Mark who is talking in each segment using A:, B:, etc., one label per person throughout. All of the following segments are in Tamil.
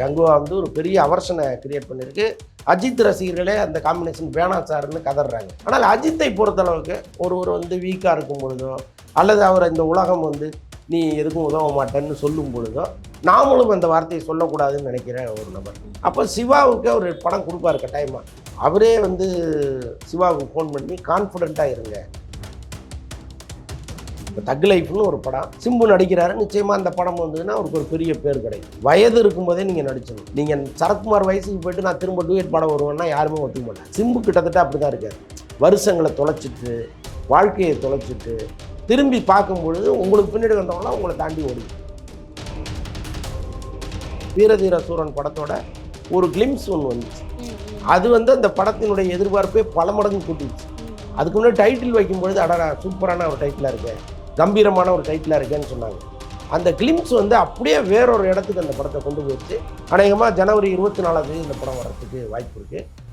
A: கங்குவா வந்து ஒரு பெரிய அவர்ஷனை கிரியேட் பண்ணியிருக்கு. அஜித் ரசிகர்களே அந்த காம்பினேஷன் வேணாம் சார்னு கதறாங்க. ஆனால் அஜித்தை பொறுத்தளவுக்கு ஒருவர் வந்து வீக்காக இருக்கும் பொழுதோ அல்லது அவர் இந்த உலகம் வந்து நீ எதுக்கும் உதவ மாட்டேன்னு சொல்லும் பொழுதோ நாமளும் அந்த வார்த்தையை சொல்லக்கூடாதுன்னு நினைக்கிற ஒரு நபர். அப்போ சிவாவுக்கு அவர் படம் கொடுப்பாரு கட்டாயமாக அவரே வந்து சிவாவுக்கு ஃபோன் பண்ணி கான்ஃபிடெண்ட்டாக இருங்க. இப்போ தக் லைஃப்னு ஒரு படம். சிம்பு நடிக்கிறாரு நிச்சயமாக அந்த படம் வந்ததுன்னா அவருக்கு ஒரு பெரிய பேர் கிடைக்கும். வயது இருக்கும்போதே நீங்கள் நடிச்சணும் நீங்கள் சரத்குமார் வயசுக்கு போயிட்டு நான் திரும்ப டூயட் படம் வருவேன்னா யாருமே ஒத்துக்க மாட்டாங்க. சிம்பு கிட்டத்தட்ட அப்படி தான் இருக்காரு. வருஷங்களை தொலைச்சிட்டு வாழ்க்கையை தொலைச்சிட்டு திரும்பி பார்க்கும் பொழுது உங்களுக்கு பின்னாடி வந்தவங்களாம் உங்களை தாண்டி ஓடி வீரதீர சூரன் படத்தோட ஒரு கிளிம்ஸ் ஒன்று வந்துச்சு. அது வந்து அந்த படத்தினுடைய எதிர்பார்ப்பே பல மடங்கு கூட்டிடுச்சு அதுக்கு முன்னாடி டைட்டில் வைக்கும்பொழுது அடடா சூப்பரான ஒரு டைட்டிலாக இருக்கு. கம்பீரமான ஒரு டைட்டிலாக இருக்கேன்னு சொன்னாங்க. அந்த கிளிம்ஸ் வந்து அப்படியே வேறொரு இடத்துக்கு அந்த படத்தை கொண்டு போயிடுச்சு. அநேகமாக ஜனவரி இருபத்தி நாலாம் தேதி இந்த படம் வர்றதுக்கு வாய்ப்பு இருக்குது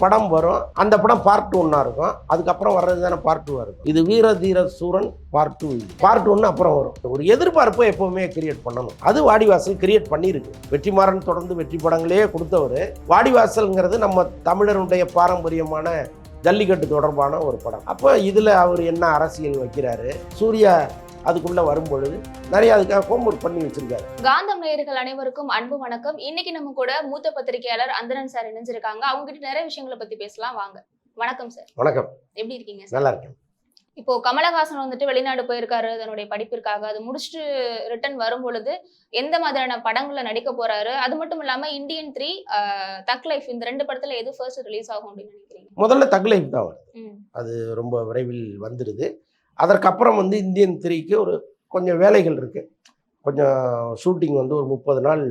A: படம் வரும். அந்த படம் பார்ட் ஒன்னாக இருக்கும். அதுக்கப்புறம் வர்றது தானே பார்ட் டூவாக இருக்கும். இது வீர தீர சூரன் பார்ட் டூ பார்ட் ஒன்று அப்புறம் வரும். ஒரு எதிர்பார்ப்பை எப்போவுமே கிரியேட் பண்ணணும். அது வாடிவாசல் கிரியேட் பண்ணியிருக்கு. வெற்றிமாறன் தொடர்ந்து வெற்றி படங்களே கொடுத்தவர். வாடிவாசல்ங்கிறது நம்ம தமிழருடைய பாரம்பரியமான ஜல்லிக்கட்டு தொடர்பான ஒரு படம். அப்போ இதில் அவர் என்ன அரசியல் வைக்கிறாரு? சூர்யா அதுக்குள்ளே வரும்பொழுது நிறைய அதுக்காக ஹோம்ஒர்க் பண்ணி வச்சிருக்காரு.
B: காந்தம் நேயர்கள் அனைவருக்கும் அன்பு வணக்கம். இன்னைக்கு நம்ம கூட மூத்த பத்திரிகையாளர் அந்தரன் சார் இணைஞ்சிருக்காங்க. அவங்க கிட்ட நிறைய விஷயங்களை பத்தி பேசலாம். வாங்க. வணக்கம் சார்.
A: வணக்கம்.
B: எப்படி இருக்கீங்க
A: நல்லா இருக்கேன்.
B: இப்போ கமலஹாசன் வந்துட்டு வெளிநாடு போயிருக்காரு தன்னுடைய படிப்பிற்காக. அது முடிச்சுட்டு ரிட்டர்ன் வரும் பொழுது எந்த மாதிரியான படங்கள்ல நடிக்க போறாரு? அது மட்டும் இல்லாம இந்தியன் த்ரீ தக் லைஃப் இந்த ரெண்டு படத்துல எது ஃபர்ஸ்ட் ரிலீஸ் ஆகும் அப்படின்னு நினைக்கிறீங்க?
A: முதல்ல தக் லைஃப் தான் வரும்.
B: ம்,
A: அது ரொம்ப விரைவில் வந்துடுது. அதற்கப்புறம் வந்து இந்தியன் த்ரீக்கு ஒரு கொஞ்சம் வேலைகள் இருக்குது கொஞ்சம் ஷூட்டிங் வந்து ஒரு முப்பது நாள்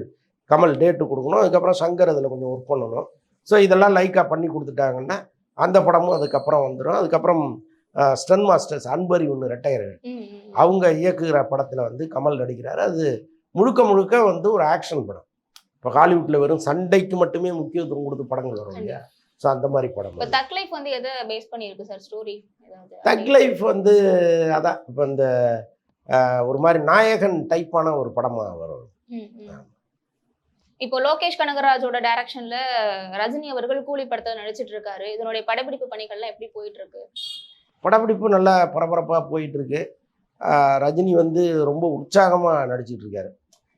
A: கமல் டேட்டு கொடுக்கணும். அதுக்கப்புறம் சங்கர் அதில் கொஞ்சம் ஒர்க் பண்ணணும். ஸோ இதெல்லாம் லைக்காக பண்ணி கொடுத்துட்டாங்கன்னா அந்த படமும் அதுக்கப்புறம் வந்துடும் அதுக்கப்புறம் ஸ்டன் மாஸ்டர்ஸ் அன்பரி ஒன்று ரெட்டையர்
B: ம், ம், ம்.
A: அவங்க இயக்குகிற படத்தில் வந்து கமல் நடிக்கிறாரு. அது முழுக்க முழுக்க வந்து ஒரு ஆக்ஷன் படம். இப்போ ஹாலிவுட்டில் வெறும் சண்டைக்கு மட்டுமே முக்கியத்துவம் கொடுத்து படங்கள் வரும் இல்லையா? ஸோ அந்த மாதிரி படம்.
B: தக் லைஃப் வந்து எதை பேஸ் பண்ணி இருக்கு சார் ஸ்டோரி
A: தக் லைஃப் வந்து அதான் இப்போ இந்த ஒரு மாதிரி நாயகன் டைப்பான ஒரு படமாக வரும்.
B: இப்போ லோகேஷ் கனகராஜோட டைரக்ஷன்ல ரஜினி அவர்கள் கூலி படத்துல நடிச்சிட்டு இருக்காரு. இதனுடைய படப்பிடிப்பு பணிகள்லாம் எப்படி போயிட்டு இருக்கு?
A: படப்பிடிப்பு நல்லா பரபரப்பாக போயிட்டு இருக்கு அஹ், ரஜினி வந்து ரொம்ப உற்சாகமாக நடிச்சிட்டு இருக்காரு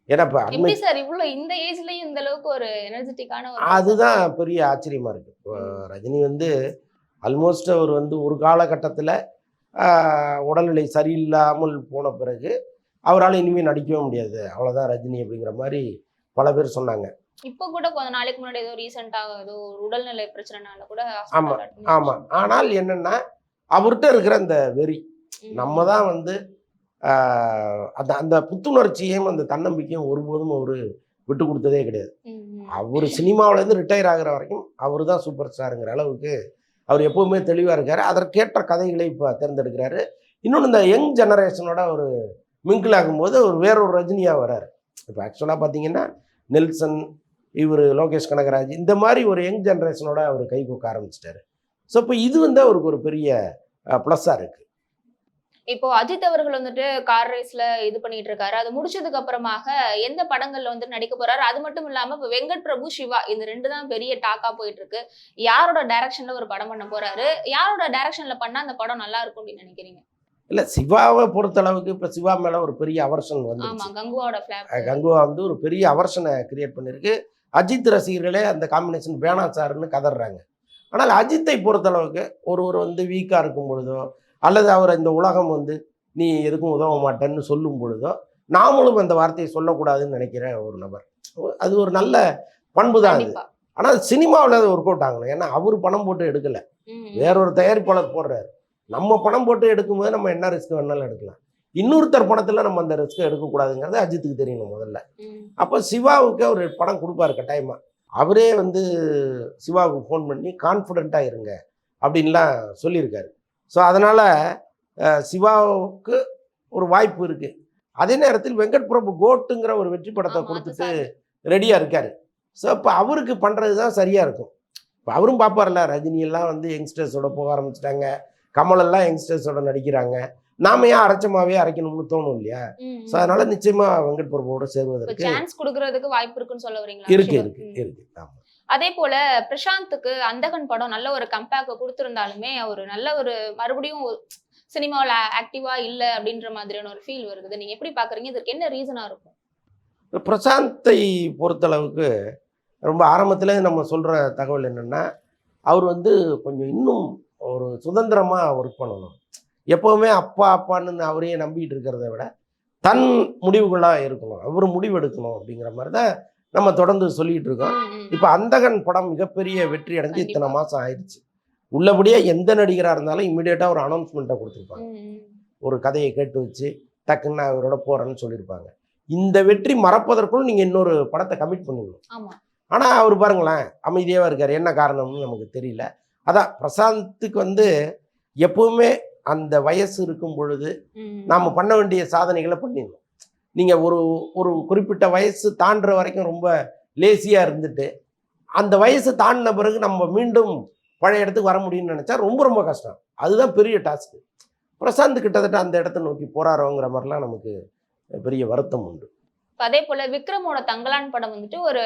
A: ஏன்னா இப்போ அண்மை
B: சார் இவ்வளவு இந்த ஏஜ்லயும் இந்த அளவுக்கு ஒரு எனர்ஜெட்டிக்கான
A: அதுதான் பெரிய ஆச்சரியமாக இருக்கு. இப்போ ரஜினி வந்து ஆல்மோஸ்ட் அவர் வந்து ஒரு காலகட்டத்தில் உடல்நிலை சரியில்லாமல் போன பிறகு அவரால் இனிமேல் நடிக்கவே முடியாது. அவ்வளோதான் ரஜினி அப்படிங்கிற மாதிரி பல பேர் சொன்னாங்க.
B: இப்போ கூட கொஞ்ச நாளைக்கு முன்னாடி ஏதோ ரீசெண்டா ஏதோ உடல்நிலை பிரச்சனைனால கூட
A: ஆமா, ஆமாம் ஆனால் என்னென்னா அவர்கிட்ட இருக்கிற அந்த வெறி. நம்ம தான் வந்து அந்த அந்த புத்துணர்ச்சியும் அந்த தன்னம்பிக்கையும் ஒருபோதும் அவர் விட்டு கொடுத்ததே கிடையாது. அவர் சினிமாவிலேருந்து ரிட்டையர் ஆகுற வரைக்கும் அவர் தான் சூப்பர் ஸ்டாருங்கிற அளவுக்கு அவர் எப்போவுமே தெளிவாக இருக்கார். அதற்கேற்ற கதைகளை இப்போ தேர்ந்தெடுக்கிறாரு. இன்னொன்று இந்த யங் ஜெனரேஷனோட ஒரு மிங்கிள் ஆகும்போது ஒரு வேறொரு ரஜினியாக வராரு. இப்போ ஆக்சுவலாக பார்த்தீங்கன்னா நெல்சன் இவர் லோகேஷ் கனகராஜ் இந்த மாதிரி ஒரு யங் ஜெனரேஷனோட அவர் கை கோக்க ஆரம்பிச்சிட்டாரு. ஸோ இப்போ இது வந்து அவருக்கு ஒரு பெரிய ப்ளஸ்ஸாக இருக்குது
B: இப்போ அஜித் அவர்கள் வந்துட்டு கார் ரேஸ்ல இது பண்ணிட்டு இருக்காரு. அது முடிச்சதுக்கு அப்புறமாக எந்த படங்கள்ல வந்து நடிக்க போறாரு? அது மட்டும் இல்லாம இப்போ வெங்கட் பிரபு சிவா இந்த ரெண்டு தான் பெரிய டாக்கா போயிட்டு இருக்கு. யாரோட டைரக்ஷன்ல ஒரு படம் பண்ண போறாரு? யாரோட டைரக்ஷன்ல பண்ணா அந்த படம் நல்லா இருக்கும் அப்படின்னு நினைக்கிறீங்க?
A: இல்லை சிவாவை பொறுத்தளவுக்கு இப்போ சிவா மேலே ஒரு பெரிய அவர்ஷன்
B: ஆமா
A: வந்துருச்சு
B: கங்குவாவோட
A: கங்குவா வந்து ஒரு பெரிய அவர்ஷனை கிரியேட் பண்ணியிருக்கு அஜித் ரசிகர்களே அந்த காம்பினேஷன் வேணாம் சார்னு கதறாங்க. ஆனால் அஜித்தை பொறுத்தளவுக்கு ஒருவர் வந்து வீக்காக இருக்கும் பொழுதோ அல்லது அவர் இந்த உலகம் வந்து நீ எதுக்கும் உதவ மாட்டேன்னு சொல்லும் பொழுதோ நாமளும் அந்த வார்த்தையை சொல்லக்கூடாதுன்னு நினைக்கிற ஒரு நபர். அது ஒரு நல்ல பண்பு தான் அது ஆனால் சினிமாவில் அது ஒர்க் அவுட் ஆகணும் ஏன்னா அவர் பணம் போட்டு எடுக்கலை. வேறொரு தயாரிப்பாளர் போடுறாரு. நம்ம பணம் போட்டு எடுக்கும்போது நம்ம என்ன ரிஸ்க் வேணாலும் எடுக்கலாம். இன்னொருத்தர் பணத்தில் நம்ம அந்த ரிஸ்க்கை எடுக்கக்கூடாதுங்கிறது அஜித்துக்கு தெரியணும் முதல்ல. அப்போ சிவாவுக்கு அவர் படம் கொடுப்பாரு கட்டாயமாக அவரே வந்து சிவாவுக்கு ஃபோன் பண்ணி கான்ஃபிடெண்ட்டாக இருங்க அப்படின்லாம் சொல்லியிருக்காரு. ஸோ அதனால் சிவாவுக்கு ஒரு வாய்ப்பு இருக்குது அதே நேரத்தில் வெங்கட் பிரபு கோட்டுங்கிற ஒரு வெற்றி படத்தை கொடுத்துட்டு. ரெடியாக இருக்காரு. ஸோ இப்போ அவருக்கு பண்ணுறது தான் சரியாக இருக்கும். இப்போ அவரும் பார்ப்பார்ல ரஜினி எல்லாம் வந்து யங்ஸ்டர்ஸோட போக ஆரம்பிச்சிட்டாங்க. கமல் எல்லாம் யங்ஸ்டர்ஸோட நடிக்கிறாங்க. நாம ஏன் அரைச்சமாவே அரைக்கணும்னு தோணும் இல்லையா? ஸோ அதனால நிச்சயமா வெங்கட் பிரபுவோட சேருவதற்கு
B: சான்ஸ் கொடுக்கறதுக்கு வாய்ப்பு இருக்குன்னு சொல்ல வரீங்களா
A: இருக்கு? இருக்கு. இருக்கு. ஆமா.
B: அதே போல பிரசாந்துக்கு அந்தகன் படம் நல்ல ஒரு கம்பேக்க கொடுத்திருந்தாலுமே அவர் நல்ல ஒரு மறுபடியும் சினிமாவில் ஆக்டிவா இல்ல அப்படின்ற மாதிரியான ஒரு ஃபீல் வருது. நீங்க எப்படி பாக்குறீங்க? இதற்கு என்ன ரீசனா இருக்கும்?
A: பிரசாந்தை பொறுத்தளவுக்கு ரொம்ப ஆரம்பத்துல நம்ம சொல்ற தகவல் என்னன்னா அவர் வந்து கொஞ்சம் இன்னும் ஒரு சுதந்திரமா ஒர்க் பண்ணணும். எப்பவுமே அப்பா அப்பான்னு அவரையே நம்பிட்டு இருக்கிறத விட தன் முடிவுகளா இருக்கணும். அவர் முடிவு எடுக்கணும் அப்படிங்கிற மாதிரி தான் நம்ம தொடர்ந்து சொல்லிட்டு இருக்கோம். இப்போ அந்தகன் படம் மிகப்பெரிய வெற்றி அடைஞ்சு இத்தனை. மாசம் ஆயிடுச்சு. உள்ளபடியே எந்த நடிகரா இருந்தாலும் இமீடியட்டா ஒரு அனௌன்ஸ்மெண்ட்டை கொடுத்துருப்பாங்க. ஒரு கதையை கேட்டு வச்சு டக்குன்னு நான் இவரோட போறேன்னு சொல்லியிருப்பாங்க. இந்த வெற்றி மறப்பதற்குள் நீங்க இன்னொரு படத்தை கமிட் பண்ணிடணும்
B: ஆமா.
A: ஆனா அவர் பாருங்களேன் அமைதியாவா இருக்காரு. என்ன காரணம்னு நமக்கு தெரியல. அதான் பிரசாந்துக்கு வந்து எப்பவுமே அந்த வயசு இருக்கும் பொழுது. நாம பண்ண வேண்டிய சாதனைகளை பண்ணிடணும். நீங்க ஒரு ஒரு குறிப்பிட்ட வயசு தாண்டுற வரைக்கும் ரொம்ப லேசியா இருந்துட்டு அந்த வயசு தாண்டின பிறகு நம்ம மீண்டும் பழைய இடத்துக்கு வர முடியும்னு நினைச்சா ரொம்ப ரொம்ப கஷ்டம். அதுதான் பெரிய டாஸ்க் பிரசாந்த் கிட்டத்தட்ட அந்த இடத்த நோக்கி போறாரோங்கிற மாதிரிலாம் நமக்கு பெரிய வருத்தம் உண்டு.
B: அதே போல விக்ரமோட தங்கலான் படம் வந்துட்டு ஒரு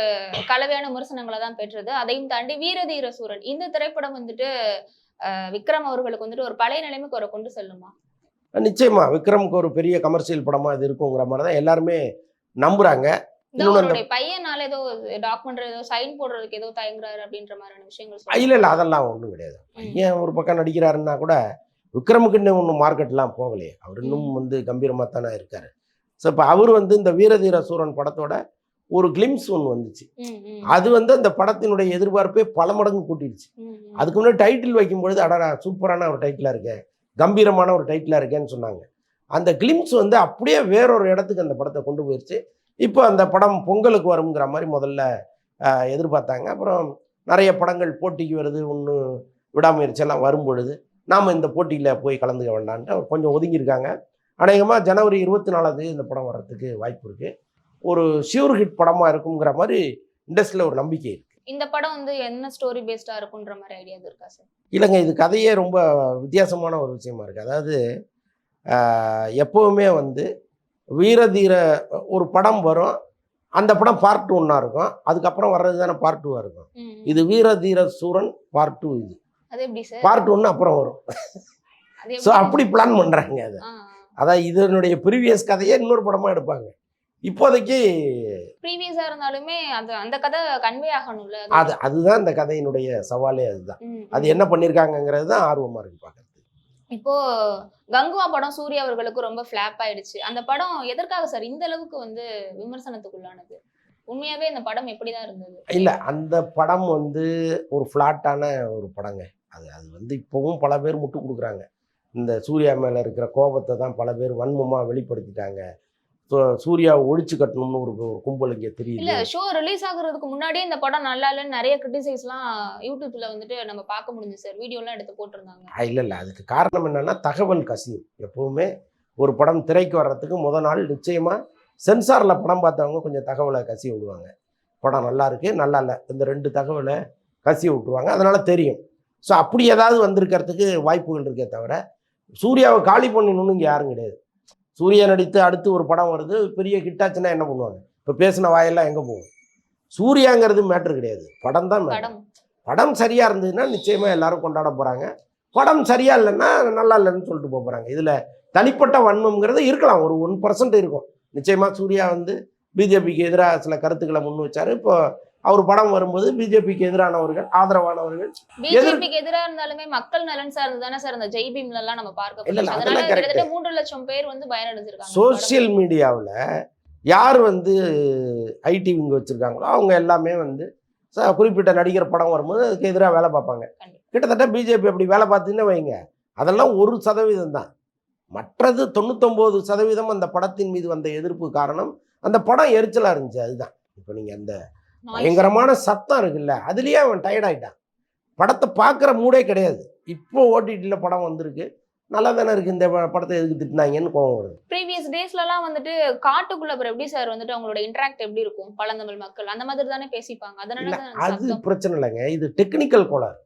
B: கலவையான விமர்சனங்களை தான் பெற்றது. அதையும் தாண்டி வீரதீர சூரன் இந்த திரைப்படம் வந்துட்டு விக்ரம் அவர்களுக்கு வந்துட்டு ஒரு பழைய நிலைமைக்கு ஒரு கொண்டு செல்லுமா?
A: நிச்சயமா. விக்ரமுக்கு ஒரு பெரிய கமர்ஷியல் படமா இது இருக்குங்கிற மாதிரி தான் எல்லாருமே நம்புறாங்க.
B: அவருடைய பையனால ஏதோ டாக்குமெண்ட்ரி ஏதோ சைன் போடுறதுக்கு ஏதோ தயங்குறாரு அப்படின்ற மாதிரியான விஷயங்கள்
A: இல்ல. இல்ல அதெல்லாம் ஒன்றும் கிடையாது. ஏன் ஒரு பக்கம் நடிக்கிறாருன்னா கூட விக்ரமுக்கு இன்னும் ஒன்றும் மார்க்கெட்லாம் போகலையே. அவர் இன்னும் வந்து கம்பீரமாக தானே இருக்காரு. ஸோ இப்போ அவர் வந்து இந்த வீரதீர சூரன் படத்தோட ஒரு கிளிம்ஸ் ஒன்று வந்துச்சு. அது வந்து அந்த படத்தினுடைய எதிர்பார்ப்பே பல மடங்கு கூட்டிடுச்சு. அதுக்கு முன்னாடி டைட்டில் வைக்கும்பொழுது அடடா சூப்பரான ஒரு டைட்டிலாக இருக்கே கம்பீரமான ஒரு டைட்டிலாக இருக்கேன்னு சொன்னாங்க. அந்த கிளிம்ஸ் வந்து அப்படியே வேறொரு இடத்துக்கு அந்த படத்தை கொண்டு போயிடுச்சு இப்போ அந்த படம் பொங்கலுக்கு வருங்கிற மாதிரி முதல்ல எதிர்பார்த்தாங்க. அப்புறம் நிறைய படங்கள் போட்டிக்கு வருது ஒன்று விடாமுயற்சி எல்லாம் வரும் பொழுது நாம் இந்த போட்டியில் போய் கலந்துக்க வேண்டான்ட்டு அவர் கொஞ்சம் ஒதுங்கியிருக்காங்க. அநேகமாக ஜனவரி இருபத்தி நாலாம் தேதி இந்த படம் வர்றதுக்கு வாய்ப்பு இருக்குது ஒரு ஷியூர் ஹிட் படமாக இருக்குங்கிற மாதிரி இண்டஸ்ட்ரியில் ஒரு நம்பிக்கை இருக்கு.
B: இந்த படம் வந்து என்ன ஸ்டோரி பேஸ்டா இருக்குன்ற மாதிரி ஐடியா இருக்கா சார்
A: இல்லைங்க இது கதையே ரொம்ப வித்தியாசமான ஒரு விஷயமா இருக்குது அதாவது எப்பவுமே வந்து வீரதீர ஒரு படம் வரும் அந்த படம் பார்ட் ஒன்றா இருக்கும். அதுக்கப்புறம் வர்றது தானே பார்ட் டூவாக இருக்கும். இது வீரதீர சூரன் பார்ட் டூ இது. பார்ட் ஒன்று அப்புறம் வரும். ஸோ அப்படி பிளான் பண்ணுறாங்க அது. அதான் இதனுடைய ப்ரீவியஸ் கதையே இன்னொரு படமாக எடுப்பாங்க. இப்போதைக்கு
B: ப்ரீவியஸா இருந்தாலுமே அது அந்த கதை கன்வே ஆகணும்ல. அது-
A: அது அதுதான் இந்த கதையினுடைய சவாலே அதுதான். அது. என்ன பண்ணியிருக்காங்கங்கிறது தான் ஆர்வமாக இருக்கு பார்க்கறது
B: இப்போ கங்குவா படம் சூர்யா அவர்களுக்கு ரொம்ப ஃபிளாப் ஆயிடுச்சு. அந்த படம் எதற்காக சார் இந்த அளவுக்கு வந்து விமர்சனத்துக்குள்ளானது? உண்மையாவே இந்த படம் எப்படிதான் இருந்தது?
A: இல்லை அந்த படம் வந்து ஒரு ஃப்ளாட்டான ஒரு படங்க. அது அது வந்து இப்போவும் பல பேர் முட்டு கொடுக்குறாங்க. இந்த சூர்யா மேலே இருக்கிற கோபத்தை தான் பல பேர் வன்மமாக வெளிப்படுத்திட்டாங்க. சூர்யாவை ஒழிச்சு கட்டணும்னு ஒரு ஒரு கும்பல் இங்கே
B: இல்ல
A: தெரியுது
B: ஷோ ரிலீஸ் ஆகுறதுக்கு முன்னாடியே இந்த படம் நல்லா இல்லைன்னு நிறைய கிரிட்டிசைஸ்லாம் யூடியூப்ல வந்துட்டு நம்ம பார்க்க முடிஞ்சு சார். வீடியோலாம் எடுத்து போட்டிருந்தாங்க.
A: இல்லை இல்லை. அதுக்கு காரணம் என்னன்னா தகவல் கசியும். எப்பவுமே ஒரு படம் திரைக்கு வர்றதுக்கு முத நாள் நிச்சயமாக சென்சாரில் படம் பார்த்தவங்க கொஞ்சம் தகவலை கசிய விடுவாங்க. படம் நல்லா இருக்கு நல்லா இல்லை. இந்த ரெண்டு தகவலை கசிய விட்டுருவாங்க. அதனால தெரியும். ஸோ அப்படி ஏதாவது வந்திருக்கிறதுக்கு வாய்ப்புகள் இருக்கே தவிர சூர்யாவை காலி பண்ணணும்னு இங்கே யாரும் கிடையாது. சூர்யா நடித்து அடுத்து ஒரு படம் வருது பெரிய ஹிட்டாச்சுன்னா என்ன பண்ணுவாங்க? இப்போ பேசின வாயெல்லாம் எங்கே போகும்? சூர்யாங்கிறது மேட்ரு கிடையாது. படம் தான் matter.
B: படம்.
A: படம் சரியா இருந்ததுன்னா நிச்சயமா எல்லாரும் கொண்டாட போறாங்க. படம் சரியா இல்லைன்னா நல்லா இல்லைன்னு சொல்லிட்டு போக போறாங்க. இதுல தனிப்பட்ட வன்மம்ங்கிறது இருக்கலாம். ஒரு ஒன் பர்சன்ட் இருக்கும். நிச்சயமா சூர்யா வந்து பிஜேபிக்கு எதிராக சில கருத்துக்களை முன் வச்சாரு. இப்போ அவர் படம் வரும்போது பிஜேபிக்கு எதிரானவர்கள் ஆதரவானவர்கள்
B: பிஜேபிக்கு எதிரா இருந்தாலுமே மக்கள் நலன் சார்ந்து தானே சார் அந்த ஜெய் பீம்ல எல்லாம் நம்ம பார்க்க
A: இல்ல,
B: அதனால. கிட்டத்தட்ட மூன்று லட்சம் பேர் வந்து பயனடைஞ்சிருக்காங்க
A: சோஷியல் மீடியாவில் யார் வந்து ஐடி விங்க வச்சுருக்காங்களோ அவங்க எல்லாமே வந்து குறிப்பிட்ட நடிகர் படம் வரும்போது அதுக்கு எதிராக வேலை பார்ப்பாங்க. கிட்டத்தட்ட பிஜேபி அப்படி வேலை பார்த்துன்னு வைங்க அதெல்லாம் ஒரு சதவீதம் தான் மற்றது தொண்ணூத்தொம்பது சதவீதம் அந்த படத்தின் மீது வந்த எதிர்ப்பு காரணம் அந்த படம் எரிச்சலாக இருந்துச்சு அதுதான் இப்போ நீங்கள் அந்த. பயங்கரமான சத்தம் இருக்குல்ல அதுலேயே அவன் டயர்ட் ஆயிட்டான். படத்தை பார்க்குற மூடே கிடையாது. இப்போ ஓடிடியில் படம் வந்திருக்கு. நல்லா தானே இருக்குது இந்த படத்தை எதுக்கு திட்டினாங்கன்னு கோவம் வருது.
B: ப்ரீவியஸ் டேஸ்ல எல்லாம் வந்துட்டு காட்டுக்குள்ள அப்புறம் எப்படி சார் வந்துட்டு அவங்களோட இன்டராக்ட் எப்படி இருக்கும்? பழந்தமிழ் மக்கள் அந்த மாதிரி தானே பேசிப்பாங்க. அதனால
A: அது. பிரச்சனை இல்லைங்க. இது டெக்னிக்கல் கோளாறு.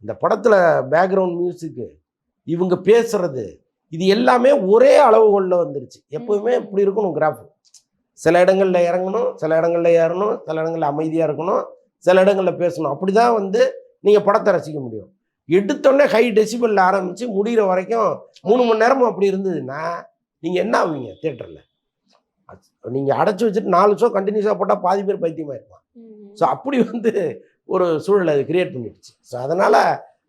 A: இந்த படத்துல பேக்ரவுண்ட் மியூசிக்கு இவங்க பேசுறது இது எல்லாமே ஒரே அளவுகோலில் வந்துருச்சு. எப்போவுமே. இப்படி இருக்கணும் கிராஃப் சில இடங்களில் இறங்கணும் சில இடங்களில் ஏறணும் சில இடங்களில் அமைதியாக இருக்கணும் சில இடங்களில் பேசணும். அப்படி தான் வந்து நீங்கள் படத்தை ரசிக்க முடியும். எடுத்தோடனே ஹை டெசிபலில் ஆரம்பித்து முடிகிற வரைக்கும் மூணு மணி நேரமும் அப்படி இருந்ததுன்னா நீங்கள் என்ன ஆவீங்க தேட்டரில் நீங்கள் அடைச்சி வச்சுட்டு நாலு ஷோ கண்டினியூஸாக போட்டால் பாதி பேர் பைத்தியமாக இருப்பான். ஸோ அப்படி வந்து ஒரு சூழலை அது கிரியேட் பண்ணிடுச்சு. ஸோ அதனால்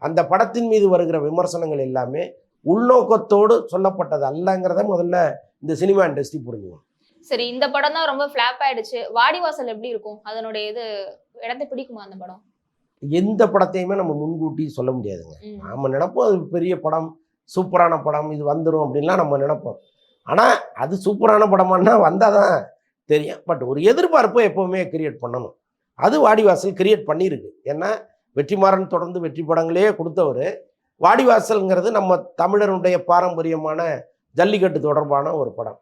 A: அந்த படத்தின் மீது வருகிற விமர்சனங்கள் எல்லாமே உள்நோக்கத்தோடு சொல்லப்பட்டது அல்லங்கிறத முதல்ல இந்த சினிமா இண்டஸ்ட்ரி புரிஞ்சுக்கணும்.
B: சரி இந்த படம் தான் ரொம்ப ஃபிளாப் ஆயிடுச்சு. வாடிவாசல் எப்படி இருக்கும்? அதனுடைய இது இடத்தை பிடிக்குமா அந்த படம்?
A: எந்த படத்தையுமே நம்ம முன்கூட்டி சொல்ல முடியாதுங்க. நாம நினைப்போம் அது பெரிய படம் சூப்பரான படம் இது வந்துடும் அப்படின்லாம் நம்ம நினைப்போம். ஆனால் அது சூப்பரான படமானா வந்தால் தான் தெரியும். பட் ஒரு எதிர்பார்ப்பை எப்போவுமே கிரியேட் பண்ணணும். அது வாடிவாசல் கிரியேட் பண்ணியிருக்கு. ஏன்னா வெற்றிமாறன் தொடர்ந்து வெற்றி படங்களே கொடுத்தவர். வாடிவாசல்ங்கிறது நம்ம தமிழருடைய பாரம்பரியமான ஜல்லிக்கட்டு தொடர்பான ஒரு படம்.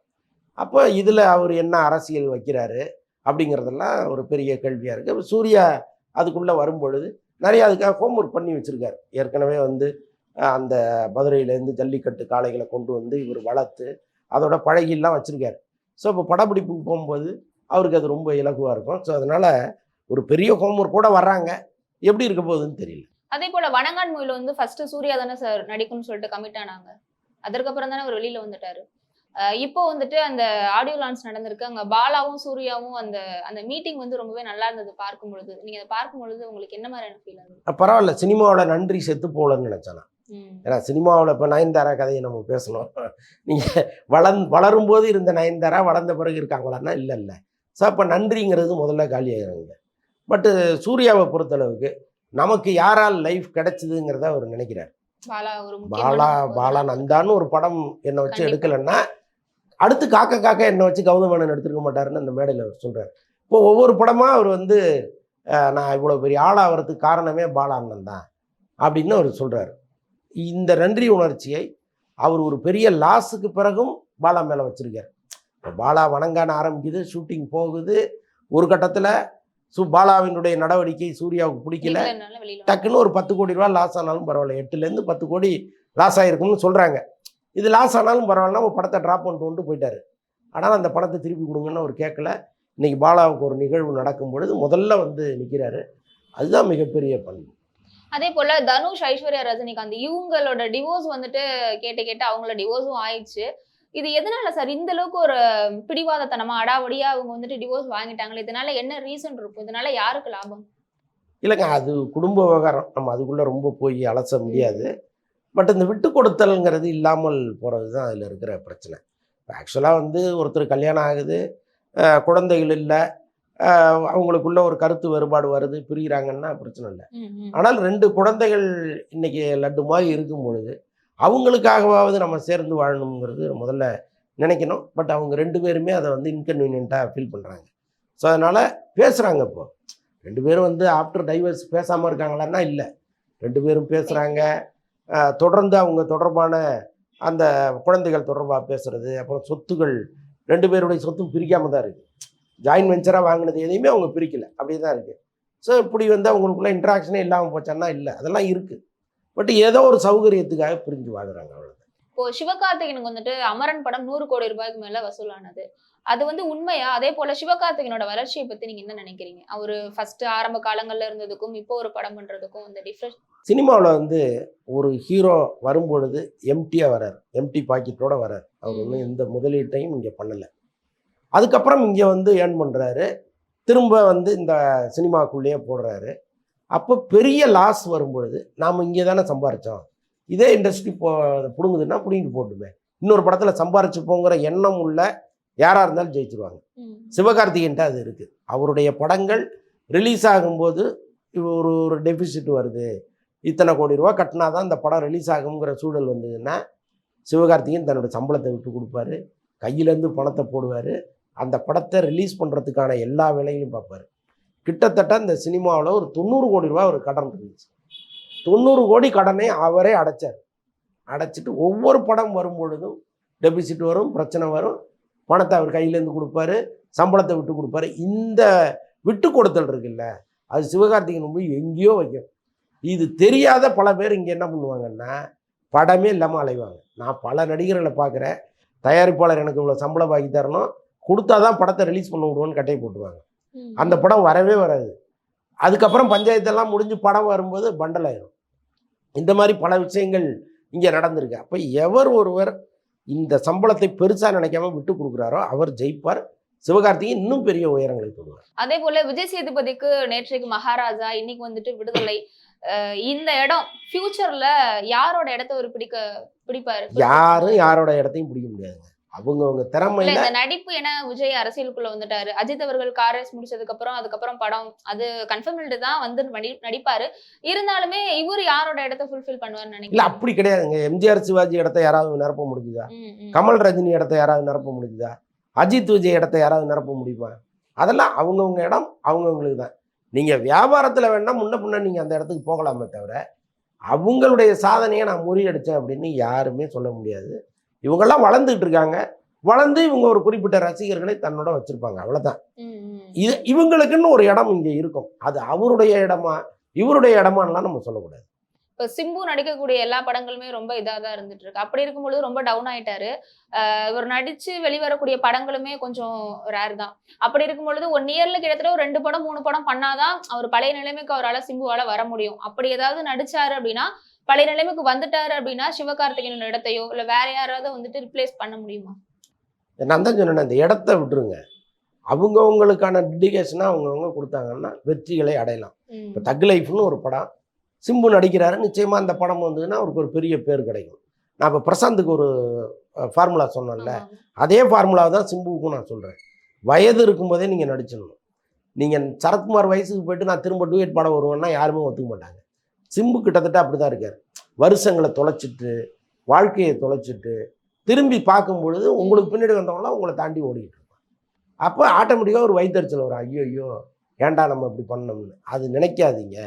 A: அப்போ இதில் அவர் என்ன அரசியல் வைக்கிறாரு அப்படிங்கிறதெல்லாம் ஒரு பெரிய கேள்வியாக இருக்குது சூர்யா அதுக்குள்ளே வரும்பொழுது நிறைய அதுக்காக ஹோம்ஒர்க் பண்ணி வச்சுருக்காரு. ஏற்கனவே வந்து அந்த மதுரையிலேருந்து ஜல்லிக்கட்டு காளைகளை கொண்டு வந்து இவர் வளர்த்து அதோட பழகிலாம் வச்சுருக்காரு. ஸோ இப்போ படப்பிடிப்புக்கு போகும்போது அவருக்கு அது ரொம்ப இலகுவாக இருக்கும். ஸோ அதனால் ஒரு பெரிய ஹோம்ஒர்க் கூட வர்றாங்க. எப்படி இருக்க போகுதுன்னு தெரியல.
B: அதே போல வணங்கான் மூவில வந்து ஃபர்ஸ்ட் சூர்யா தானே சார் நடிக்கும்னு சொல்லிட்டு கமிட் ஆனாங்க. அதற்கப்புறம் தானே அவர் வெளியில வந்துட்டாரு. இப்போ வந்துட்டு அந்த ஆடியோ லான்ச் நடந்திருக்கு. அங்க பாலாவும் சூர்யாவும் அந்த அந்த மீட்டிங் வந்து ரொம்பவே நல்லா இருந்தது பார்க்கும் பொழுது. நீங்க அதை பார்க்கும் பொழுது உங்களுக்கு என்ன மாதிரியான ஃபீல் ஆகுது
A: பரவாயில்ல. சினிமாவோட நன்றி செத்து போகலன்னு நினச்சேன். ஏன்னா சினிமாவில் இப்போ நயன்தாரா கதையை நம்ம பேசணும். நீங்கள் வளர்ந் வளரும்போது இருந்த நயன்தாரா வளர்ந்த பிறகு இருக்காங்களான்னா இல்லை இல்லை. ஸோ அப்போ நன்றிங்கிறது முதல்ல காலியாகிறாங்க பட்டு சூர்யாவை பொறுத்தளவுக்கு நமக்கு யாரால் லைஃப் கிடைச்சிதுங்கிறத அவர் நினைக்கிறார்.
B: பாலா
A: பாலா நந்தான்னு ஒரு படம் என்னை வச்சு. எடுக்கலைன்னா அடுத்து காக்க காக்க என்னை வச்சு கௌதம் மேனன் எடுத்துருக்க மாட்டாருன்னு அந்த மேடையில் அவர் சொல்கிறார் இப்போ ஒவ்வொரு படமாக அவர் வந்து நான் இவ்வளோ பெரிய ஆளாகிறதுக்கு காரணமே பாலா அண்ணன் தான் அப்படின்னு அவர் சொல்கிறார் இந்த நன்றி உணர்ச்சியை அவர் ஒரு பெரிய லாஸுக்கு பிறகும் பாலா மேலே வச்சிருக்கார். இப்போ பாலா வணங்கான ஆரம்பிக்குது ஷூட்டிங் போகுது. ஒரு கட்டத்தில் சு பாலாவினுடைய நடவடிக்கை சூர்யாவுக்கு பிடிக்கல. டக்குன்னு ஒரு பத்து கோடி ரூபா லாஸ் ஆனாலும் பரவாயில்ல. எட்டுலேருந்து பத்து கோடி லாஸ் ஆகிருக்கும்னு சொல்கிறாங்க இது லாஸ் ஆனாலும் பரவாயில்ல நம்ம படத்தை ட்ராப் பண்ணிட்டு கொண்டு போயிட்டாரு. ஆனால் அந்த படத்தை திருப்பி கொடுங்கன்னு அவர் கேட்கல. இன்னைக்கு பாலாவுக்கு ஒரு நிகழ்வு நடக்கும் பொழுது முதல்ல வந்து நிற்கிறாரு அதுதான் மிகப்பெரிய பண்பு
B: அதே போல தனுஷ் ஐஸ்வர்யா ரஜினிகாந்த் இவங்களோட டிவோர்ஸ் வந்துட்டு கேட்டு கேட்டு அவங்களோட டிவோர்ஸும் ஆயிடுச்சு. இது எதனால சார் இந்த அளவுக்கு ஒரு பிடிவாதத்தனமா அடாவடியா அவங்க வந்துட்டு டிவோர்ஸ் வாங்கிட்டாங்களே இதனால என்ன ரீசன் இருக்கும்? இதனால யாருக்கு லாபம்?
A: இல்லைங்க அது குடும்ப விவகாரம். நம்ம அதுக்குள்ளே ரொம்ப போய் அலச முடியாது. பட் இந்த விட்டு கொடுத்தல்ங்கிறது இல்லாமல் போகிறது தான் அதில் இருக்கிற பிரச்சனை. ஆக்சுவலாக வந்து ஒருத்தர் கல்யாணம் ஆகுது குழந்தைகள் இல்லை அவங்களுக்குள்ள ஒரு கருத்து வேறுபாடு வருது பிரிகிறாங்கன்னா பிரச்சனை இல்லை. ஆனால் ரெண்டு குழந்தைகள் இன்னைக்கு லட்டு மாதிரி இருக்கும் பொழுது அவங்களுக்காகவாவது நம்ம சேர்ந்து வாழணுங்கிறது முதல்ல நினைக்கணும். பட் அவங்க ரெண்டு பேருமே அதை வந்து இன்கன்வீனியண்ட்டாக ஃபீல் பண்ணுறாங்க ஸோ அதனால் பேசுகிறாங்க இப்போ. ரெண்டு பேரும் வந்து ஆஃப்டர் டைவர்ஸ் பேசாமல் இருக்காங்களான்னா இல்லை. ரெண்டு பேரும் பேசுகிறாங்க தொடர்ந்து அவங்க தொடர்பான அந்த குழந்தைகள் தொடர்பாக பேசுறது அப்புறம் சொத்துகள் ரெண்டு பேருடைய சொத்தும் பிரிக்காம தான் இருக்குது ஜாயின் வெஞ்சராக வாங்கினது எதையுமே அவங்க பிரிக்கல. அப்படியே தான் இருக்குது ஸோ இப்படி வந்து அவங்களுக்குள்ள இன்ட்ராக்ஷனே இல்லாமல் போச்சான்னா இல்லை. அதெல்லாம் இருக்குது பட் ஏதோ ஒரு சௌகரியத்துக்காக பிரிஞ்சு வாழ்கிறாங்க அவ்வளோ
B: இப்போ சிவகார்த்திகனுக்கு வந்துட்டு அமரன் படம் நூறு கோடி ரூபாய்க்கு மேலே வசூலானது. அது வந்து உண்மையா? அதே போல சிவகார்த்திகனோட வளர்ச்சியை பத்தி நீங்க என்ன நினைக்கிறீங்க? அவரு ஃபர்ஸ்ட் ஆரம்ப காலங்கள்ல இருந்ததுக்கும் இப்போ ஒரு படம் பண்றதுக்கும் இந்த டிஃப்ரெண்ட்
A: சினிமாவில் வந்து ஒரு ஹீரோ வரும்பொழுது எம்டியாக வரார் எம்டி பாக்கெட்டோட வரார் அவர் ஒன்றும் எந்த முதலீட்டையும் இங்கே பண்ணலை. அதுக்கப்புறம் இங்கே வந்து ஏர்ன் பண்ணுறாரு திரும்ப வந்து இந்த சினிமாக்குள்ளேயே போடுறாரு. அப்போ பெரிய லாஸ் வரும்பொழுது நாம் இங்கே தானே சம்பாரித்தோம் இதே இண்டஸ்ட்ரி போ பிடுங்குதுன்னா பிடுங்கிட்டு போட்டுமே. இன்னொரு படத்தில் சம்பாரிச்சு போங்கிற எண்ணம் உள்ள யாராக இருந்தாலும் ஜெயிச்சிருவாங்க. சிவகார்த்திகேயன்ட்ட அது இருக்குது அவருடைய படங்கள் ரிலீஸ் ஆகும்போது ஒரு ஒரு டெபிசிட் வருது. இத்தனை கோடி ரூபா கட்டினா தான் இந்த படம் ரிலீஸ் ஆகுங்கிற சூழல் வந்ததுன்னா சிவகார்த்திகேயன் தன்னோட சம்பளத்தை விட்டு கொடுப்பாரு. கையிலேருந்து பணத்தை போடுவார். அந்த படத்தை ரிலீஸ் பண்ணுறதுக்கான எல்லா வேலைகளையும் பார்ப்பாரு. கிட்டத்தட்ட இந்த சினிமாவில் ஒரு தொண்ணூறு கோடி ரூபா ஒரு கடன் இருந்துச்சு. தொண்ணூறு கோடி கடனை அவரே அடைச்சார். அடைச்சிட்டு ஒவ்வொரு படம் வரும் பொழுதும் டெபிசிட் வரும் பிரச்சனை வரும். பணத்தை அவர் கையிலேருந்து கொடுப்பாரு சம்பளத்தை விட்டு கொடுப்பாரு. இந்த விட்டு கொடுத்தல் இருக்குல்ல அது சிவகார்த்திகேயன் போய் எங்கேயோ வைக்கும் இது தெரியாத பல பேர் இங்கே என்ன பண்ணுவாங்கன்னா படமே இல்லாமல் அலைவாங்க. நான் பல நடிகர்களை பார்க்குறேன். தயாரிப்பாளர் எனக்கு இவ்வளோ சம்பளம் வாங்கி தரணும். கொடுத்தா தான் படத்தை ரிலீஸ் பண்ண விடுவோன்னு கட்டை போட்டுருவாங்க. அந்த படம் வரவே வராது. அதுக்கப்புறம் பஞ்சாயத்தெல்லாம் முடிஞ்சு படம் வரும்போது பண்டல் ஆயிரும். இந்த மாதிரி பல விஷயங்கள் இங்கே நடந்திருக்கு. அப்போ எவர் ஒருவர் இந்த சம்பளத்தை பெருசாக நினைக்காம விட்டு கொடுக்குறாரோ அவர் ஜெயிப்பார். சிவகார்த்திகேயன் இன்னும் பெரிய உயரங்களை தொடுவார்.
B: அதே போல விஜய் சேதுபதிக்கு நேற்றைக்கு மகாராஜா இன்னைக்கு வந்துட்டு விடுதலை. இந்த இடம் ஃபியூச்சர்ல யாரோட இடத்த ஒரு பிடிக்க பிடிப்பாரு?
A: யாரும் யாரோட இடத்தையும் பிடிக்க முடியாதுங்க. அவங்கவுங்க
B: இல்ல
A: திறமையில
B: இந்த நடிப்பு என விஜய் அரசியலுக்குள்ள வந்துட்டாரு. அஜித் அவர்கள் காரேஸ் முடிச்சதுக்கு அப்புறம் அதுக்கப்புறம் படம் அது கன்ஃபர்ம்டு தான் வந்து நடி- நடிப்பாரு. இருந்தாலுமே இவர் யாரோட இடத்த ஃபுல்ஃபில் பண்ணுவார்னு நினைக்கிறேன்
A: அப்படி கிடையாதுங்க. எம்ஜிஆர் சிவாஜி இடத்த யாராவது நிரப்ப முடிஞ்சுதா? கமல் ரஜினி இடத்த யாராவது நிரப்ப முடிஞ்சுதா? அஜித் விஜய் இடத்த யாராவது நிரப்ப முடியுமா? அதெல்லாம் அவங்கவுங்க இடம் அவங்கவுங்களுக்கு தான். நீங்கள் வியாபாரத்தில் வேணா முன்ன பின்ன நீங்கள் அந்த இடத்துக்கு போகலாமே தவிர அவங்களுடைய சாதனையை நான் முறியடித்தேன் அப்படின்னு யாருமே சொல்ல முடியாது. இவங்கெல்லாம் வளர்ந்துட்டு இருக்காங்க. வளர்ந்து இவங்க ஒரு குறிப்பிட்ட ரசிகர்களை தன்னோட வச்சிருப்பாங்க. அவ்வளவுதான். இது இவங்களுக்குன்னு ஒரு இடம் இங்கே இருக்கும். அது அவருடைய இடமா இவருடைய இடமான்லாம் நம்ம சொல்லக்கூடாது.
B: இப்ப சிம்பு நடிக்கக்கூடிய எல்லா படங்களுமே ரொம்ப இதா தான் இருந்துட்டு இருக்கு. அப்படி இருக்கும்பொழுது ரொம்ப டவுன் ஆயிட்டாரு. அஹ் இவர் நடிச்சு வெளிவரக்கூடிய படங்களுமே கொஞ்சம் ரேர் தான். அப்படி இருக்கும் பொழுது ஒன் இயர்ல கிட்டத்தட்ட ஒரு ரெண்டு படம் மூணு படம் பண்ணாதான் அவர் பழைய நிலைமைக்கு அவரால் சிம்புவால வர முடியும். அப்படி ஏதாவது நடிச்சாரு அப்படின்னா பழைய நிலைமைக்கு வந்துட்டாரு அப்படின்னா சிவகார்த்திகேயன் இடத்தையோ இல்ல வேற யாராவது வந்துட்டு ரிப்ளேஸ் பண்ண முடியுமா?
A: நான் தான் சொன்னேன் இந்த இடத்த விட்டுருங்க. அவங்கவுங்களுக்கான டெடிகேஷனாக அவங்கவுங்க கொடுத்தாங்கன்னா வெற்றிகளை அடையலாம். இப்போ தக் லைஃப்னு ஒரு படம். சிம்பு நடிக்கிறாரு நிச்சயமாக அந்த படம் வந்ததுன்னா அவருக்கு ஒரு பெரிய பேர் கிடைக்கும். நான் இப்போ பிரசாந்துக்கு ஒரு ஃபார்முலா சொன்னேன்ல. அதே ஃபார்முலாவை தான் சிம்புவுக்கும் நான் சொல்கிறேன் வயது இருக்கும்போதே நீங்கள் நடிச்சிடணும். நீங்கள் சரத்குமார் வயசுக்கு போயிட்டு நான் திரும்ப டூயட் பாட வருவேன்னா யாருமே ஒத்துக்க மாட்டாங்க. சிம்பு கிட்டத்தட்ட அப்படி தான் இருக்கார். வருஷங்களை தொலைச்சிட்டு வாழ்க்கையை தொலைச்சிட்டு திரும்பி பார்க்கும் பொழுது உங்களுக்கு பின்னாடி வந்தவங்களாம் உங்களை தாண்டி ஓடிக்கிட்டு இருப்பாங்க. அப்போ ஆட்டோமேட்டிக்காக ஒரு வயிற்றுச்சல் வரும். ஐயோ ஐயோ ஏண்டா நம்ம இப்படி பண்ணோம்னு. அது நினைக்காதீங்க.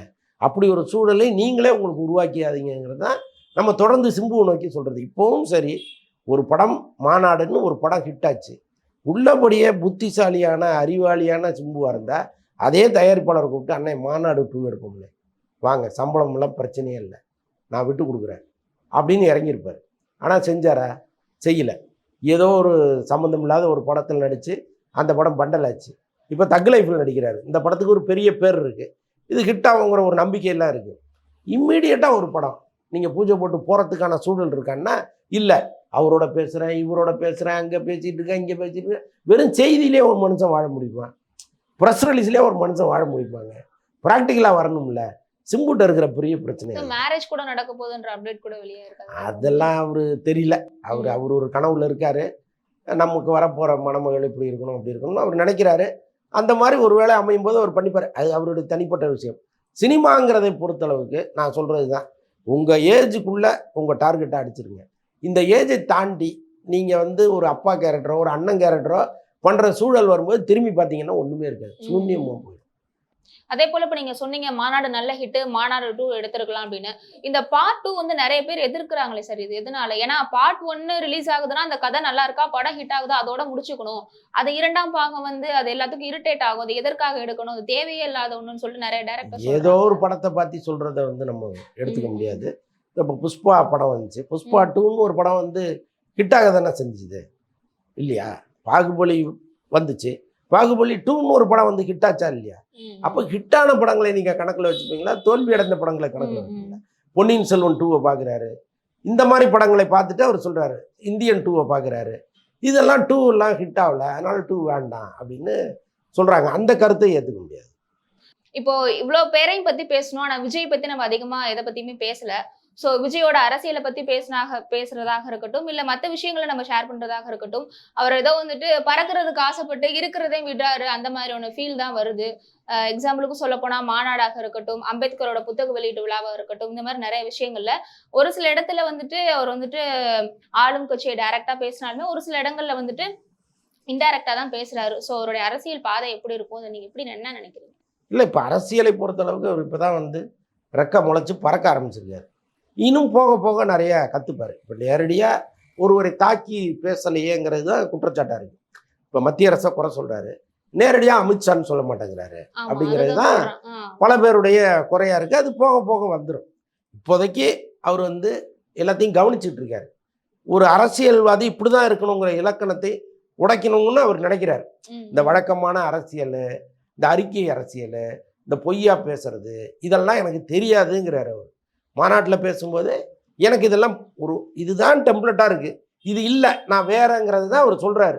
A: அப்படி ஒரு சூழலை நீங்களே உங்களுக்கு உருவாக்கியாதீங்கிறது தான் நம்ம தொடர்ந்து சிம்புவை நோக்கி சொல்கிறது இப்போவும் சரி ஒரு படம் மாநாடுன்னு ஒரு படம் ஹிட் ஆச்சு. உள்ளபடியே புத்திசாலியான அறிவாளியான சிம்புவாக இருந்தால் அதே தயாரிப்பாளர் கூப்பிட்டு அன்னை மாநாடு டூ எடுப்போம்ல வாங்க சம்பளம்லாம் பிரச்சனையே இல்லை. நான் விட்டு கொடுக்குறேன். அப்படின்னு இறங்கியிருப்பார். ஆனால் செஞ்சாரா? செய்யலை. ஏதோ ஒரு சம்மந்தம் இல்லாத ஒரு படத்தில் நடித்து அந்த படம் பண்டல் ஆச்சு. இப்போ தக் லைஃப்பில் நடிக்கிறாரு. இந்த படத்துக்கு ஒரு பெரிய பேர் இருக்குது இது ஹிட் ஆகுங்கிற ஒரு நம்பிக்கையெல்லாம் இருக்குது இம்மீடியட்டாக ஒரு படம். நீங்கள் பூஜை போட்டு போகிறதுக்கான சூழல் இருக்கான்னா இல்லை. அவரோட பேசுகிறேன் இவரோட பேசுகிறேன் அங்கே பேசிகிட்டு இருக்கேன் இங்கே பேசிட்டு இருக்கேன். வெறும் செய்தியிலே ஒரு மனுஷன் வாழ முடியுமா? ப்ரெஸ் ரிலீஸ்லேயே ஒரு மனுஷன் வாழ முடியுமாங்க? ப்ராக்டிக்கலாக வரணும்ல. சிம்புட்ட இருக்கிற பெரிய பிரச்சனை.
B: மேரேஜ் கூட நடக்க போகுதுன்ற அப்டேட் கூட வெளியே
A: அதெல்லாம் அவர் தெரியல. அவர். அவர் ஒரு கனவுல இருக்காரு. நமக்கு வரப்போகிற மணமகள் இப்படி இருக்கணும் அப்படி இருக்கணும்னு அவர் நினைக்கிறாரு. அந்த மாதிரி ஒரு வேளை அமையும் போது அவர் பண்ணிப்பார். அது அவருடைய தனிப்பட்ட விஷயம். சினிமாங்கிறதை பொறுத்தளவுக்கு நான் சொல்கிறது தான் உங்கள் ஏஜுக்குள்ளே உங்கள் டார்கெட்டை அடிச்சிருங்க. இந்த ஏஜை தாண்டி நீங்கள் வந்து ஒரு அப்பா கேரக்டரோ ஒரு அண்ணன் கேரக்டரோ பண்ணுற சூழல் வரும்போது திரும்பி பார்த்தீங்கன்னா ஒன்றுமே இருக்காது. சூன்யமாக போயிடும்.
B: அதே போல இப்ப நீங்க சொன்னீங்க மாநாடு நல்ல ஹிட் மாநாடு டூ எடுத்திருக்கலாம் அப்படின்னு. இந்த பார்ட் டூ வந்து நிறைய பேர் எதிர்க்கிறாங்களே சார் இது எதனால? ஏன்னா பார்ட் ஒன்னு ரிலீஸ் ஆகுதுன்னா அந்த கதை நல்லா இருக்கா? படம் ஹிட் ஆகுதா? அதோட முடிச்சுக்கணும். அது இரண்டாம் பாகம் வந்து அது எல்லாத்துக்கும் இரிட்டேட் ஆகும். அது எதற்காக எடுக்கணும்? அது தேவையே இல்லாத ஒண்ணுன்னு சொல்லிட்டு நிறைய டேரக்டர்
A: ஏதோ ஒரு படத்தை பார்த்து சொல்கிறத வந்து நம்ம எடுத்துக்க. முடியாது. இப்போ புஷ்பா படம் வந்துச்சு. புஷ்பா டூன்னு ஒரு படம் வந்து ஹிட்டாக தானே செஞ்சுது. இல்லையா? பாகுபலி வந்துச்சு. பாகுபலி டூன்னு ஒரு படம் வந்து ஹிட்டாச்சா இல்லையா? அப்போ ஹிட்டான படங்களை நீங்கள் கணக்கில் வச்சுப்பீங்களா? தோல்வி அடைந்த படங்களை கணக்கில். வச்சுப்பீங்களா? பொன்னியின் செல்வன் டூவை பார்க்குறாரு. இந்த மாதிரி படங்களை பார்த்துட்டு அவர் சொல்கிறாரு இந்தியன் டூவை பார்க்குறாரு. இதெல்லாம் டூ எல்லாம் ஹிட் ஆகல அதனால டூ வேண்டாம் அப்படின்னு சொல்கிறாங்க அந்த கருத்தை ஏற்றுக்க முடியாது.
B: இப்போ இவ்வளவு பேரையும் பத்தி பேசணும் ஆனா விஜய் பத்தி நம்ம அதிகமா எதை பத்தியுமே பேசல. ஸோ விஜயோட அரசியலை பத்தி பேசினாக பேசுறதாக இருக்கட்டும் இல்ல மத்த விஷயங்களை நம்ம ஷேர் பண்றதாக இருக்கட்டும் அவர் ஏதோ வந்துட்டு பறக்கிறதுக்கு ஆசைப்பட்டு இருக்கிறதையும் விடுறாரு அந்த மாதிரி ஒன்று ஃபீல் தான் வருது. எக்ஸாம்பிளுக்கு சொல்ல போனா மாநாடாக இருக்கட்டும் அம்பேத்கரோட புத்தக வெளியீட்டு விழாவாக இருக்கட்டும் இந்த மாதிரி நிறைய விஷயங்கள்ல ஒரு சில இடத்துல வந்துட்டு அவர் வந்துட்டு ஆளும் கட்சியை டைரக்டா பேசினாலுமே ஒரு சில இடங்கள்ல வந்துட்டு இன்டைரக்டா தான் பேசுறாரு. ஸோ அவருடைய அரசியல் பாதை எப்படி இருக்கும்? அதை நீங்க எப்படி என்ன நினைக்கிறீங்க?
A: இல்லை இப்போ அரசியலை பொறுத்தளவுக்கு அவர் இப்போ தான் வந்து ரெக்க முளைச்சி பறக்க ஆரம்பிச்சிருக்காரு. இன்னும் போக போக நிறைய கற்றுப்பார் இப்போ நேரடியாக ஒருவரை தாக்கி பேசலையேங்கிறது தான் குற்றச்சாட்டாக இருக்குது இப்போ மத்திய அரசை குறை சொல்கிறாரு நேரடியாக அமித்ஷான்னு சொல்ல மாட்டேங்கிறாரு. அப்படிங்கிறது தான். பல பேருடைய குறையா இருக்குது அது போக போக வந்துடும் இப்போதைக்கு அவர் வந்து எல்லாத்தையும் கவனிச்சிட்டு இருக்காரு. ஒரு அரசியல்வாதி இப்படிதான் இருக்கணுங்கிற இலக்கணத்தை உடைக்கணும்னு அவர் நினைக்கிறார். இந்த வழக்கமான அரசியல் இந்த அறிக்கை அரசியல் இந்த பொய்யா பேசுறது இதெல்லாம் எனக்கு தெரியாதுங்கிறார் அவர். மாநாட்டில் பேசும்போது எனக்கு இதெல்லாம் ஒரு இதுதான் டெம்ப்ளெட்டாக இருக்குது இது இல்லை நான் வேறங்கிறது தான் அவர் சொல்கிறாரு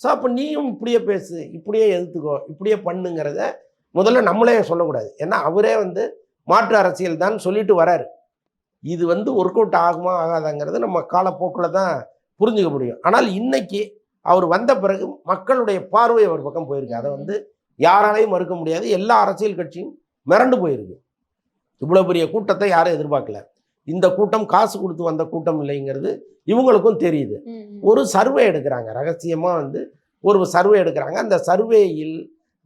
A: ஸோ அப்போ நீயும் இப்படியே பேசு இப்படியே எதிர்த்துக்கோ இப்படியே பண்ணுங்கிறத முதல்ல நம்மளே சொல்லக்கூடாது. ஏன்னா அவரே வந்து மாற்று அரசியல் தான் சொல்லிட்டு வராரு. இது வந்து ஒர்க் அவுட் ஆகுமா ஆகாதாங்கிறது நம்ம காலப்போக்கில் தான் புரிஞ்சுக்க முடியும். ஆனால் இன்னைக்கு அவர் வந்த பிறகு மக்களுடைய பார்வை அவர் பக்கம் போயிருக்கு. அதை வந்து யாராலையும் மறுக்க முடியாது. எல்லா அரசியல் கட்சியும் மிரண்டு போயிருக்கு. இவ்வளோ பெரிய கூட்டத்தை யாரும் எதிர்பார்க்கல. இந்த கூட்டம் காசு கொடுத்து வந்த கூட்டம் இல்லைங்கிறது இவங்களுக்கும் தெரியுது. ஒரு சர்வே எடுக்கிறாங்க. ரகசியமாக வந்து ஒரு சர்வே எடுக்கிறாங்க. அந்த சர்வேயில்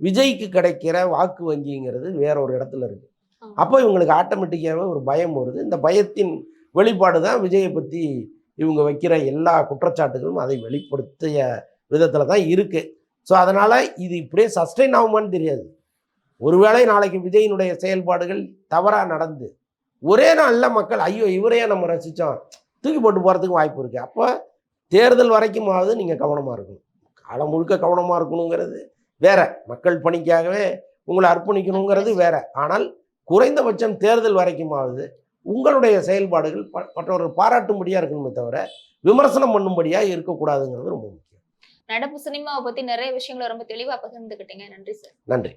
A: விஜய்க்கு கிடைக்கிற வாக்கு வங்கிங்கிறது வேற ஒரு இடத்துல இருக்கு. அப்போ இவங்களுக்கு ஆட்டோமேட்டிக்காகவே ஒரு பயம் வருது. இந்த பயத்தின் வெளிப்பாடு தான் விஜயை பற்றி இவங்க வைக்கிற எல்லா குற்றச்சாட்டுகளும் அதை வெளிப்படுத்திய விதத்தில் தான் இருக்கு. ஸோ அதனால் இது இப்படியே சஸ்டெயின் ஆகுமான்னு தெரியாது. ஒருவேளை நாளைக்கு விஜயினுடைய செயல்பாடுகள் தவறாக நடந்து ஒரே நாளில் மக்கள் ஐயோ இவரையே நம்ம ரசித்தோம் தூக்கி போட்டு போகிறதுக்கு வாய்ப்பு இருக்குது அப்போ தேர்தல் வரைக்குமாவது நீங்கள் கவனமாக இருக்கணும். காலம் முழுக்க கவனமாக இருக்கணுங்கிறது வேற. மக்கள் பணிக்காகவே உங்களை அர்ப்பணிக்கணுங்கிறது வேற. ஆனால் குறைந்தபட்சம் தேர்தல் வரைக்குமாவது உங்களுடைய செயல்பாடுகள் மற்றவர்கள் பாராட்டும்படியாக இருக்கணுமே தவிர விமர்சனம் பண்ணும்படியாக இருக்கக்கூடாதுங்கிறது ரொம்ப முக்கியம்.
B: நடப்பு சினிமாவை பத்தி நிறைய விஷயங்களை ரொம்ப தெளிவா பகிர்ந்துக்கிட்டீங்க நன்றி சார்.
A: நன்றி.